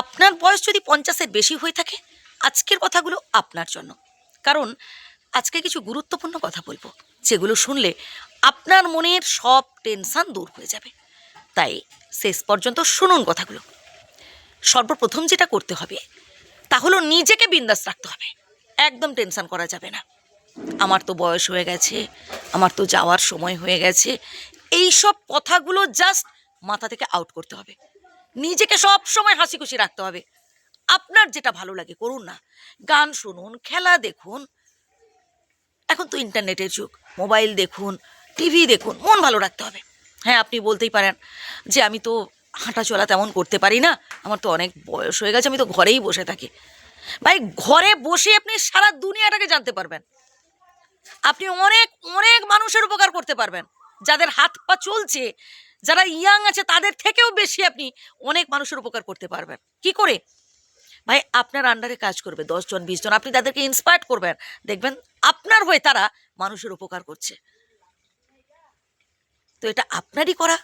আপনার বয়স যদি পঞ্চাশের বেশি হয়ে থাকে, আজকের কথাগুলো আপনার জন্য। কারণ আজকে কিছু গুরুত্বপূর্ণ কথা বলব, যেগুলো শুনলে আপনার মনের সব টেনশন দূর হয়ে যাবে। তাই শেষ পর্যন্ত শুনুন কথাগুলো। সর্বপ্রথম যেটা করতে হবে, তা হলো নিজেকে বিন্দাস রাখতে হবে। একদম টেনশন করা যাবে না। আমার তো বয়স হয়ে গেছে, আমার তো যাওয়ার সময় হয়ে গেছে এই সব কথাগুলো জাস্ট মাথা থেকে আউট করতে হবে। নিজেকে সব সময় হাসি খুশি রাখতে হবে। আপনার যেটা ভালো লাগে করুন না। গান শুনুন, খেলা দেখুন। এখন তো ইন্টারনেটের যুগ। মোবাইল দেখুন, টিভি দেখুন, মন ভালো রাখতে হবে। হ্যাঁ আপনি বলতেই পারেন যে, আমি তো হাঁটা চলা তেমন করতে পারি না। আমার তো অনেক বয়স হয়ে গেছে, আমি তো ঘরেই বসে থাকি। ভাই, ঘরে বসে আপনি সারা দুনিয়াটাকে জানতে পারবেন। আপনি অনেক অনেক মানুষের উপকার করতে পারবেন। যাদের হাত পা চলছে যারা ইয়াং আছে, তাদের থেকেও বেশি আপনি অনেক মানুষের উপকার করতে পারবেন। কি করে? ভাই, আপনার আন্ডারে কাজ করবে দশজন বিশ জন, আপনি তাদেরকে ইন্সপায়ার করবেন। দেখবেন আপনার হয়ে তারা মানুষের উপকার করছে। তো এটা আপনারই করা।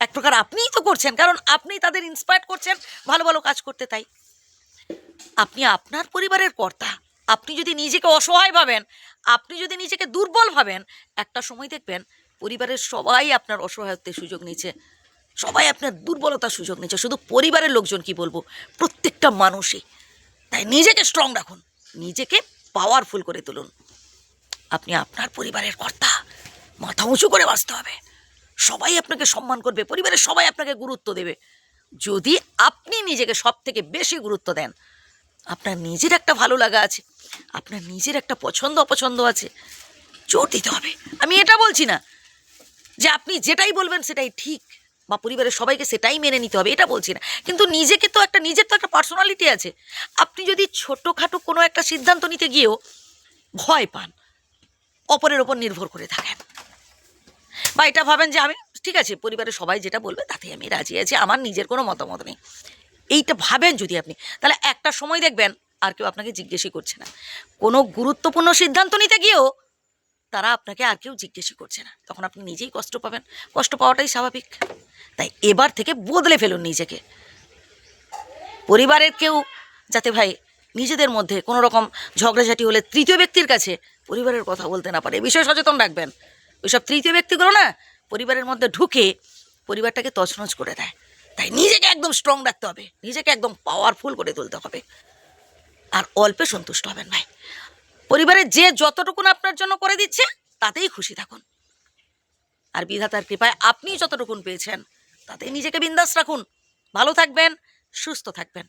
এক প্রকার আপনিই তো করছেন, কারণ আপনি তাদের ইন্সপায়ার করছেন, ভালো ভালো কাজ করতে তাই। আপনি আপনার পরিবারের কর্তা। আপনি যদি নিজেকে অসহায় ভাবেন, আপনি যদি নিজেকে দুর্বল ভাবেন, একটা সময় দেখবেন পরিবারের সবাই আপনার অসহায়ত্বের সুযোগ নিচ্ছে সবাই আপনার দুর্বলতার সুযোগ নিচ্ছে শুধু পরিবারের লোকজন কি বলব? প্রত্যেকটা মানুষই। তাই নিজেকে স্ট্রং রাখুন। নিজেকে পাওয়ারফুল করে তুলুন। আপনি আপনার পরিবারের কর্তা। মাথা উঁচু করে বাঁচতে হবে। সবাই আপনাকে সম্মান করবে। পরিবারের সবাই আপনাকে গুরুত্ব দেবে। যদি আপনি নিজেকে সব থেকে বেশি গুরুত্ব দেন, আপনার নিজের একটা ভালো লাগা আছে, আপনার নিজের একটা পছন্দ অপছন্দ আছে, জোর দিতে হবে। আমি এটা বলছি না। যে আপনি যেটাই বলবেন সেটাই ঠিক বা পরিবারের সবাইকে সেটাই মেনে নিতে হবে, এটা বলছি না। কিন্তু নিজেকে তো একটা, নিজের তো একটা পার্সোনালিটি আছে। আপনি যদি ছোটোখাটো কোনো একটা সিদ্ধান্ত নিতে গিয়েও ভয় পান, অপরের ওপর নির্ভর করে থাকেন। বা এটা ভাবেন যে আমি, ঠিক আছে, পরিবারের সবাই যেটা বলবে তাতেই আমি রাজি আছি, আমার নিজের কোনো মতামত নেই। এইটা ভাবেন যদি আপনি, তাহলে একটা সময় দেখবেন, আর কেউ আপনাকে জিজ্ঞেসই করছে না। কোনো গুরুত্বপূর্ণ সিদ্ধান্ত নিতে গিয়েও তারা আপনাকে আর কেউ জিজ্ঞেসই করছে না। তখন আপনি নিজেই কষ্ট পাবেন। কষ্ট পাওয়াটাই স্বাভাবিক। তাই এবার থেকে বদলে ফেলুন নিজেকে। পরিবারের কেউ, যাতে ভাই নিজেদের মধ্যে কোনো রকম ঝগড়াঝাটি হলে তৃতীয় ব্যক্তির কাছে পরিবারের কথা বলতে না পারে। বিষয়ে সচেতন রাখবেন। ওইসব তৃতীয় ব্যক্তিগুলো না, পরিবারের মধ্যে ঢুকে পরিবারটাকে তছনছ করে দেয়। তাই নিজেকে একদম স্ট্রং রাখতে হবে। নিজেকে একদম পাওয়ারফুল করে তুলতে হবে। আর অল্পে সন্তুষ্ট হবেন ভাই। পরিবারের যে যতটুকুন আপনার জন্য করে দিচ্ছে, তাতেই খুশি থাকুন। আর বিধাতার কৃপায় আপনি যতটুকুন পেয়েছেন, তাতেই নিজেকে বিন্দাস রাখুন। ভালো থাকবেন, সুস্থ থাকবেন।